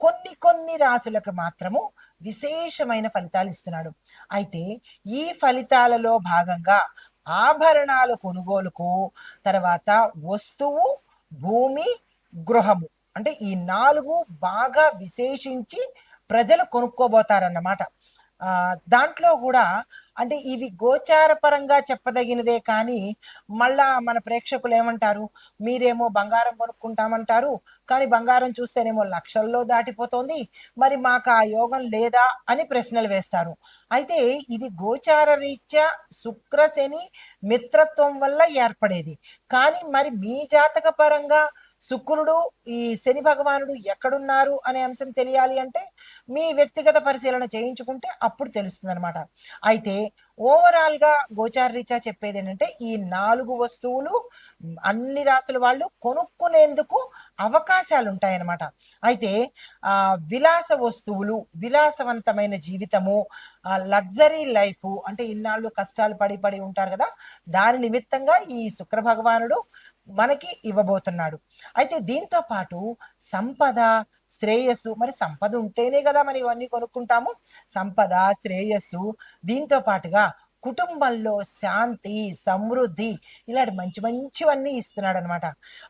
కొన్ని కొన్ని రాశులకు మాత్రము విశేషమైన ఫలితాలు ఇస్తున్నాడు. అయితే ఈ ఫలితాలలో భాగంగా ఆభరణాల కొనుగోలుకు తర్వాత వస్తువు భూమి గృహము అంటే ఈ నాలుగు బాగా విశేషించి ప్రజలు కొనుక్కోబోతారన్నమాట. దాంట్లో కూడా అంటే ఇవి గోచార పరంగా చెప్పదగినదే కానీ మళ్ళా మన ప్రేక్షకులు ఏమంటారు? మీరేమో బంగారం కొనుక్కుంటామంటారు కానీ బంగారం చూస్తేనేమో లక్షల్లో దాటిపోతుంది మరి మాకు ఆ యోగం లేదా అని ప్రశ్నలు వేస్తారు. అయితే ఇది గోచార రీత్యా శుక్రశని మిత్రత్వం వల్ల ఏర్పడేది. కానీ మరి మీ జాతక పరంగా శుక్రుడు ఈ శని భగవానుడు ఎక్కడున్నారు అనే అంశం తెలియాలి అంటే మీ వ్యక్తిగత పరిశీలన చేయించుకుంటే అప్పుడు తెలుస్తుంది అనమాట అయితే ఓవరాల్గా గోచార చెప్పేది ఏంటంటే ఈ నాలుగు వస్తువులు అన్ని రాసుల వాళ్ళు కొనుక్కునేందుకు అవకాశాలు ఉంటాయన్నమాట అయితే ఆ విలాస వస్తువులు విలాసవంతమైన జీవితము లగ్జరీ లైఫ్ అంటే ఇన్నాళ్ళు కష్టాలు పడి పడి ఉంటారు కదా దాని నిమిత్తంగా ఈ శుక్ర భగవానుడు మనకి ఇవ్వబోతున్నాడు. అయితే దీంతో పాటు సంపద శ్రేయస్సు మరి సంపద ఉంటేనే కదా మరి ఇవన్నీ కొనుక్కుంటాము. సంపద శ్రేయస్సు దీంతో పాటుగా కుటుంబంలో శాంతి సమృద్ధి ఇలాంటి మంచి మంచివన్నీ ఇస్తున్నాడు అనమాట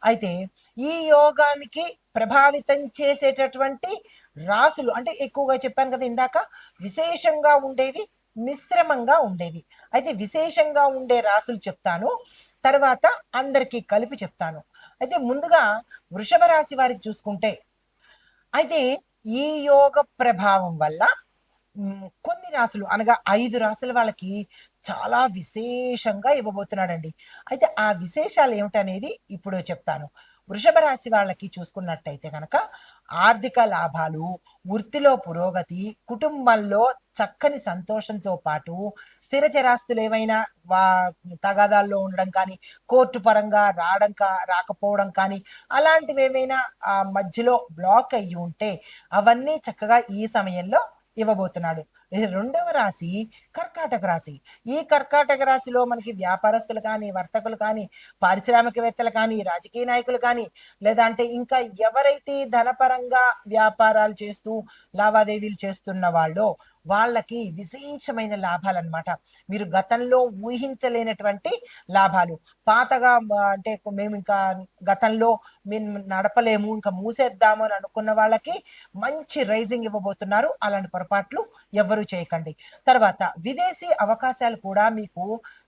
అయితే ఈ యోగానికి ప్రభావితం చేసేటటువంటి రాసులు అంటే ఎక్కువగా చెప్పాను కదా ఇందాక విశేషంగా ఉండేవి మిశ్రమంగా ఉండేవి. అయితే విశేషంగా ఉండే రాసులు చెప్తాను తర్వాత అందరికీ కలిపి చెప్తాను. అయితే ముందుగా వృషభ రాశి వారికి చూసుకుంటే అయితే ఈ యోగ ప్రభావం వల్ల కొన్ని రాసులు అనగా ఐదు రాసుల వాళ్ళకి చాలా విశేషంగా ఇవ్వబోతున్నాడండి. అయితే ఆ విశేషాలు ఏమిటనేది ఇప్పుడు చెప్తాను. వృషభ రాశి వాళ్ళకి చూసుకున్నట్టయితే కనుక ఆర్థిక లాభాలు వృత్తిలో పురోగతి కుటుంబంలో చక్కని సంతోషంతో పాటు స్థిర చరాస్తులు ఏమైనా వా తగాదాల్లో ఉండడం కానీ కోర్టు పరంగా రావడం కా రాకపోవడం కానీ అలాంటివి ఏమైనా ఆ మధ్యలో బ్లాక్ అయ్యి ఉంటే అవన్నీ చక్కగా ఈ సమయంలో ఇవ్వబోతున్నాడు. రెండవ రాశి కర్కాటక రాశి. ఈ కర్కాటక రాశిలో మనకి వ్యాపారస్తులు కానీ వర్తకులు కానీ పారిశ్రామికవేత్తలు కానీ రాజకీయ నాయకులు కానీ లేదా అంటే ఇంకా ఎవరైతే ధనపరంగా వ్యాపారాలు చేస్తూ లావాదేవీలు చేస్తున్న వాళ్ళో వాళ్ళకి విశేషమైన లాభాలు అనమాట మీరు గతంలో ఊహించలేనటువంటి లాభాలు. పాతగా అంటే మేము ఇంకా గతంలో మేము నడపలేము ఇంకా మూసేద్దాము అని అనుకున్న వాళ్ళకి మంచి రైజింగ్ ఇవ్వబోతున్నారు. అలాంటి పొరపాట్లు ఎవరు చేయకండి. తర్వాత విదేశీ అవకాశాలు కూడా మీకు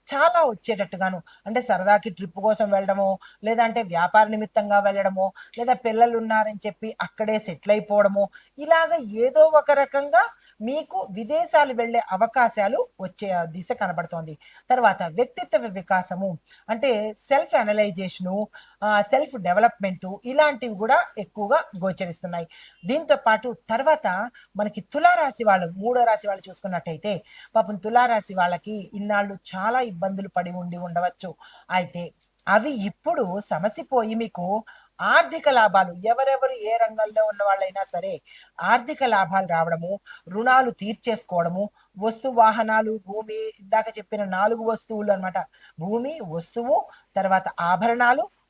చాలా వచ్చేటట్టుగాను అంటే సరదాకి ట్రిప్ కోసం వెళ్ళడమో లేదంటే వ్యాపార నిమిత్తంగా వెళ్ళడమో లేదా పిల్లలు ఉన్నారని చెప్పి అక్కడే సెటిల్ అయిపోవడమో ఇలాగ ఏదో ఒక రకంగా మీకు విదేశాలు వెళ్ళే అవకాశాలు వచ్చే దిశ కనబడుతోంది. తర్వాత వ్యక్తిత్వ వికాసము అంటే సెల్ఫ్ అనలైజేషను సెల్ఫ్ డెవలప్మెంటు ఇలాంటివి కూడా ఎక్కువగా గోచరిస్తున్నాయి. దీంతో పాటు తర్వాత మనకి తులారాశి వాళ్ళు మూడో రాశి వాళ్ళు చూసుకున్నట్టయితే పాపం తులారాశి వాళ్ళకి ఇన్నాళ్ళు చాలా ఇబ్బందులు పడి ఉండి ఉండవచ్చు. అయితే అవి ఇప్పుడు సమసిపోయి మీకు ఆర్థిక లాభాలు ఎవరెవరు ఏ రంగంలో ఉన్న వాళ్ళైనా సరే ఆర్థిక లాభాలు రావడము రుణాలు తీర్చేసుకోవడము వస్తు వాహనాలు భూమి ఇందాక చెప్పిన నాలుగు వస్తువులు అన్నమాట. భూమి వస్తువు తర్వాత ఆభరణాలు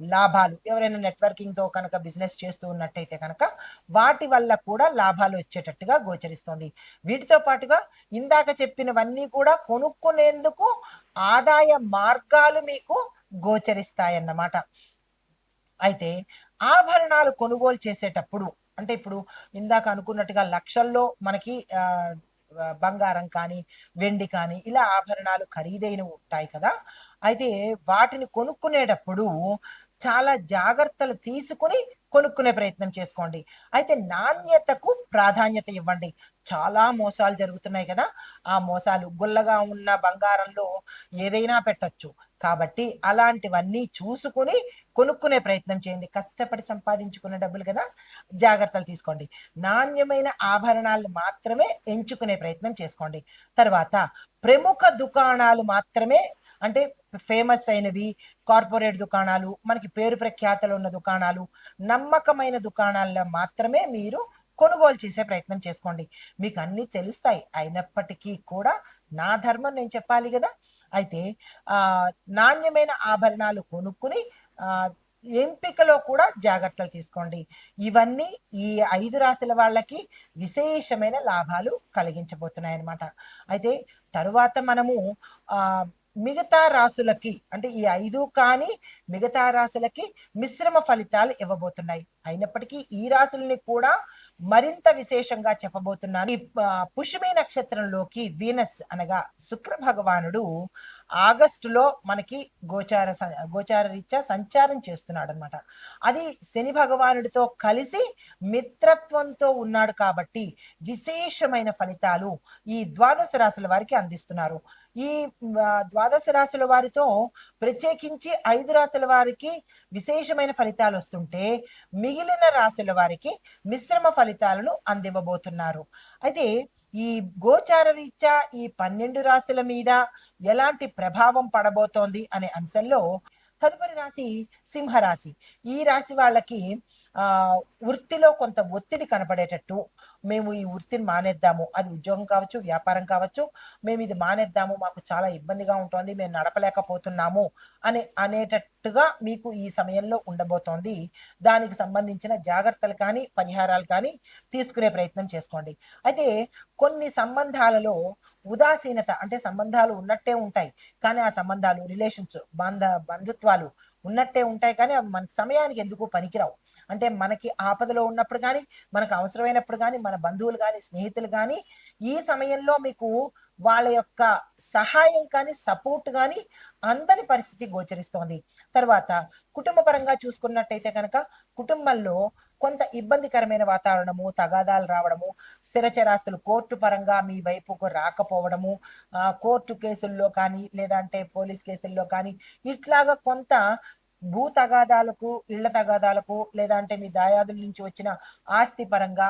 లాభాలు. ఎవరైనా నెట్వర్కింగ్తో కనుక బిజినెస్ చేస్తూ ఉన్నట్టయితే కనుక వాటి వల్ల కూడా లాభాలు వచ్చేటట్టుగా గోచరిస్తుంది. వీటితో పాటుగా ఇందాక చెప్పినవన్నీ కూడా కొనుక్కునేందుకు ఆదాయ మార్గాలు మీకు గోచరిస్తాయన్నమాట. అయితే ఆభరణాలు కొనుగోలు చేసేటప్పుడు అంటే ఇప్పుడు ఇందాక అనుకున్నట్టుగా లక్షల్లో మనకి బంగారం కానీ వెండి కానీ ఇలా ఆభరణాలు ఖరీదైనవి ఉంటాయి కదా. అయితే వాటిని కొనుక్కునేటప్పుడు చాలా జాగ్రత్తలు తీసుకుని కొనుక్కునే ప్రయత్నం చేసుకోండి. అయితే నాణ్యతకు ప్రాధాన్యత ఇవ్వండి. చాలా మోసాలు జరుగుతున్నాయి కదా. ఆ మోసాలు గుల్లగా ఉన్న బంగారంలో ఏదైనా పెట్టొచ్చు. కాబట్టి అలాంటివన్నీ చూసుకుని కొనుక్కునే ప్రయత్నం చేయండి. కష్టపడి సంపాదించుకున్న డబ్బులు కదా. జాగ్రత్తలు తీసుకోండి. నాణ్యమైన ఆభరణాలు మాత్రమే ఎంచుకునే ప్రయత్నం చేసుకోండి. తర్వాత ప్రముఖ దుకాణాలు మాత్రమే అంటే ఫేమస్ అయినవి కార్పొరేట్ దుకాణాలు మనకి పేరు ప్రఖ్యాతలు ఉన్న దుకాణాలు నమ్మకమైన దుకాణాల్లో మాత్రమే మీరు కొనుగోలు చేసే ప్రయత్నం చేసుకోండి. మీకు అన్నీ తెలుస్తాయి. అయినప్పటికీ కూడా నా ధర్మం నేను చెప్పాలి కదా? అయితే ఆ నాణ్యమైన ఆభరణాలు కొనుక్కుని ఆ ఎంపికలో కూడా జాగ్రత్తలు తీసుకోండి. ఇవన్నీ ఈ ఐదు రాశుల వాళ్ళకి విశేషమైన లాభాలు కలిగించబోతున్నాయి అన్నమాట అయితే తరువాత మనము ఆ మిగతా రాసులకి అంటే ఈ ఐదు కానీ మిగతా రాసులకి మిశ్రమ ఫలితాలు ఇవ్వబోతున్నాయి. అయినప్పటికీ ఈ రాసుల్ని కూడా మరింత విశేషంగా చెప్పబోతున్నాను. ఈ పుష్యమి నక్షత్రంలోకి వీనస్ అనగా శుక్ర భగవానుడు ఆగస్టులో మనకి గోచార స- గోచార రీత్యా సంచారం చేస్తున్నాడు అనమాట అది శని భగవానుడితో కలిసి మిత్రత్వంతో ఉన్నాడు కాబట్టి విశేషమైన ఫలితాలు ఈ ద్వాదశ రాశుల వారికి అందిస్తున్నారు. ఈ ద్వాదశ రాశుల వారితో ప్రత్యేకించి ఐదు రాశుల వారికి విశేషమైన ఫలితాలు వస్తుంటే మిగిలిన రాశుల వారికి మిశ్రమ ఫలితాలను అందివ్వబోతున్నారు. అయితే ఈ గోచార రీత్యా ఈ పన్నెండు రాశుల మీద ఎలాంటి ప్రభావం పడబోతోంది అనే అంశంలో తదుపరి రాశి సింహరాశి. ఈ రాశి వాళ్ళకి వృత్తిలో కొంత ఒత్తిడి కనపడేటట్టు మేము ఈ వృత్తిని మానేద్దాము. అది ఉద్యోగం కావచ్చు వ్యాపారం కావచ్చు మేము ఇది మానేద్దాము మాకు చాలా ఇబ్బందిగా ఉంటుంది మేము నడపలేకపోతున్నాము అనే అనేటట్టుగా మీకు ఈ సమయంలో ఉండబోతోంది. దానికి సంబంధించిన జాగ్రత్తలు కానీ పరిహారాలు కానీ తీసుకునే ప్రయత్నం చేసుకోండి. అయితే కొన్ని సంబంధాలలో ఉదాసీనత అంటే సంబంధాలు ఉన్నట్టే ఉంటాయి కానీ ఆ సంబంధాలు రిలేషన్స్ బంధ బంధుత్వాలు ఉన్నట్టే ఉంటాయి కానీ అవి మన సమయానికి ఎందుకు పనికిరావు? అంటే మనకి ఆపదలో ఉన్నప్పుడు కానీ మనకు అవసరమైనప్పుడు కానీ మన బంధువులు కానీ స్నేహితులు కానీ ఈ సమయంలో మీకు వాళ్ళ యొక్క సహాయం కానీ సపోర్ట్ కానీ అందని పరిస్థితి గోచరిస్తోంది. తర్వాత కుటుంబ పరంగా చూసుకున్నట్టయితే కనుక కుటుంబంలో కొంత ఇబ్బందికరమైన వాతావరణము తగాదాలు రావడము స్థిరచరాస్తులు కోర్టు పరంగా మీ వైపుకు రాకపోవడము కోర్టు కేసుల్లో కానీ లేదంటే పోలీస్ కేసుల్లో కానీ ఇట్లాగా కొంత భూ తగాదాలకు ఇళ్ళ తగాదాలకు లేదంటే మీ దాయాదుల నుంచి వచ్చిన ఆస్తి పరంగా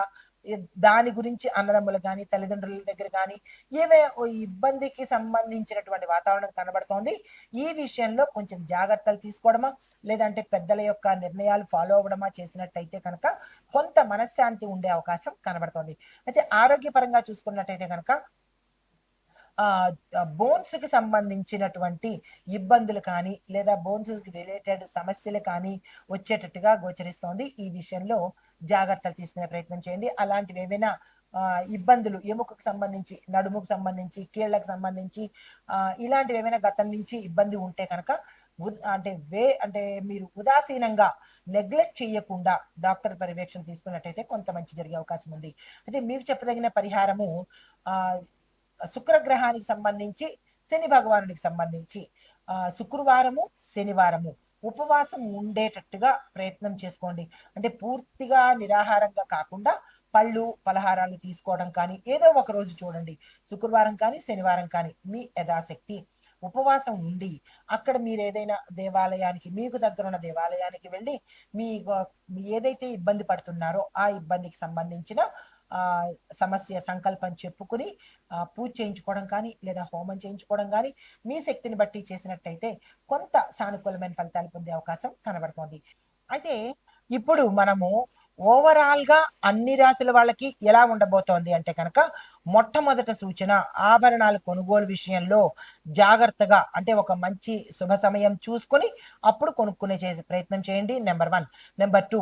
దాని గురించి అన్నదమ్ములు కానీ తల్లిదండ్రుల దగ్గర కానీ ఏవే ఓ ఇబ్బందికి సంబంధించినటువంటి వాతావరణం కనబడుతోంది ఈ విషయంలో కొంచెం జాగ్రత్తలు తీసుకోవడమా? లేదంటే పెద్దల యొక్క నిర్ణయాలు ఫాలో అవ్వడమా? చేసినట్టయితే కనుక కొంత మనశ్శాంతి ఉండే అవకాశం కనబడుతోంది. అయితే ఆరోగ్యపరంగా చూసుకున్నట్టయితే కనుక బోన్స్కి సంబంధించినటువంటి ఇబ్బందులు కానీ లేదా బోన్స్కి రిలేటెడ్ సమస్యలు కానీ వచ్చేటట్టుగా గోచరిస్తోంది. ఈ విషయంలో జాగ్రత్తలు తీసుకునే ప్రయత్నం చేయండి. అలాంటివి ఏవైనా ఇబ్బందులు ఎముకకు సంబంధించి నడుముకు సంబంధించి కీళ్ళకు సంబంధించి ఆ, ఇలాంటివి ఏమైనా గతం నుంచి ఇబ్బంది ఉంటే కనుక అంటే వే అంటే మీరు ఉదాసీనంగా నెగ్లెక్ట్ చేయకుండా డాక్టర్ పర్యవేక్షణ తీసుకున్నట్టయితే కొంత మంచి జరిగే అవకాశం ఉంది. అయితే మీకు చెప్పదగిన పరిహారము ఆ శుక్రగ్రహానికి సంబంధించి శని భగవానుడికి సంబంధించి శుక్రవారము శనివారము. ఉపవాసం ఉండేటట్టుగా ప్రయత్నం చేసుకోండి. అంటే పూర్తిగా నిరాహారంగా కాకుండా పళ్ళు పలహారాలు తీసుకోవడం కానీ ఏదో ఒక రోజు చూడండి. శుక్రవారం కానీ శనివారం కానీ మీ యథాశక్తి. ఉపవాసం ఉండి అక్కడ మీరు ఏదైనా దేవాలయానికి మీకు దగ్గర ఉన్న దేవాలయానికి వెళ్ళి మీ ఏదైతే ఇబ్బంది పడుతున్నారో ఆ ఇబ్బందికి సంబంధించిన సమస్య సంకల్పం చెప్పుకుని ఆ, పూజ చేయించుకోవడం కానీ లేదా హోమం చేయించుకోవడం కానీ మీ శక్తిని బట్టి చేసినట్టయితే కొంత సానుకూలమైన ఫలితాలు పొందే అవకాశం కనబడుతోంది. అయితే ఇప్పుడు మనము ఓవరాల్గా అన్ని రాశుల వాళ్ళకి ఎలా ఉండబోతోంది అంటే కనుక మొట్టమొదట సూచన ఆభరణాలు కొనుగోలు విషయంలో జాగ్రత్తగా అంటే ఒక మంచి శుభ సమయం చూసుకొని అప్పుడు కొనుక్కునే చేసే ప్రయత్నం చేయండి. Number one. నెంబర్ టూ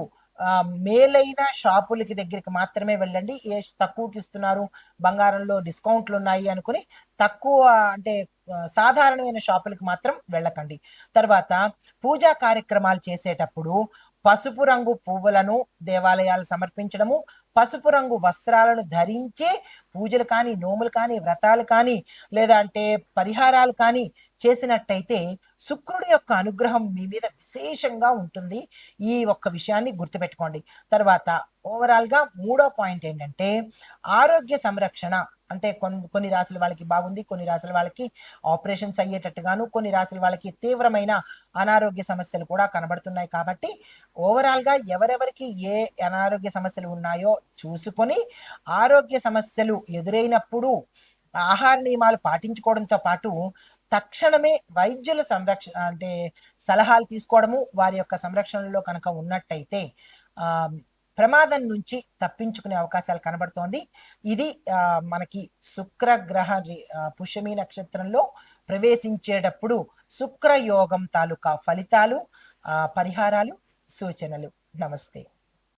మేలైన షాపులకి దగ్గరికి మాత్రమే వెళ్ళండి. ఏ తక్కువకి ఇస్తున్నారు బంగారంలో డిస్కౌంట్లు ఉన్నాయి అనుకుని తక్కువ అంటే సాధారణమైన షాపులకు మాత్రం వెళ్ళకండి. తర్వాత పూజా కార్యక్రమాలు చేసేటప్పుడు పసుపు రంగు పువ్వులను దేవాలయాలు సమర్పించడము పసుపు రంగు వస్త్రాలను ధరించే పూజలు కానీ నోములు కానీ వ్రతాలు కానీ లేదా అంటే పరిహారాలు కానీ చేసినట్టయితే శుక్రుడి యొక్క అనుగ్రహం మీ మీద విశేషంగా ఉంటుంది. ఈ ఒక్క విషయాన్ని గుర్తుపెట్టుకోండి. తర్వాత ఓవరాల్గా మూడో పాయింట్ ఏంటంటే ఆరోగ్య సంరక్షణ. అంటే కొన్ని కొన్ని రాసుల వాళ్ళకి బాగుంది కొన్ని రాసుల వాళ్ళకి ఆపరేషన్స్ అయ్యేటట్టుగాను కొన్ని రాసుల వాళ్ళకి తీవ్రమైన అనారోగ్య సమస్యలు కూడా కనబడుతున్నాయి కాబట్టి ఓవరాల్గా ఎవరెవరికి ఏ అనారోగ్య సమస్యలు ఉన్నాయో చూసుకొని ఆరోగ్య సమస్యలు ఎదురైనప్పుడు ఆహార నియమాలు పాటించుకోవడంతో పాటు తక్షణమే వైద్యుల సంరక్షణ అంటే సలహాలు తీసుకోవడము వారి యొక్క సంరక్షణలో కనుక ఉన్నట్టయితే ఆ ప్రమాదం నుంచి తప్పించుకునే అవకాశాలు కనబడుతోంది. ఇది ఆ, మనకి శుక్రగ్రహ పుష్యమి నక్షత్రంలో ప్రవేశించేటప్పుడు శుక్రయోగం తాలూకా ఫలితాలు ఆ, పరిహారాలు సూచనలు. నమస్తే.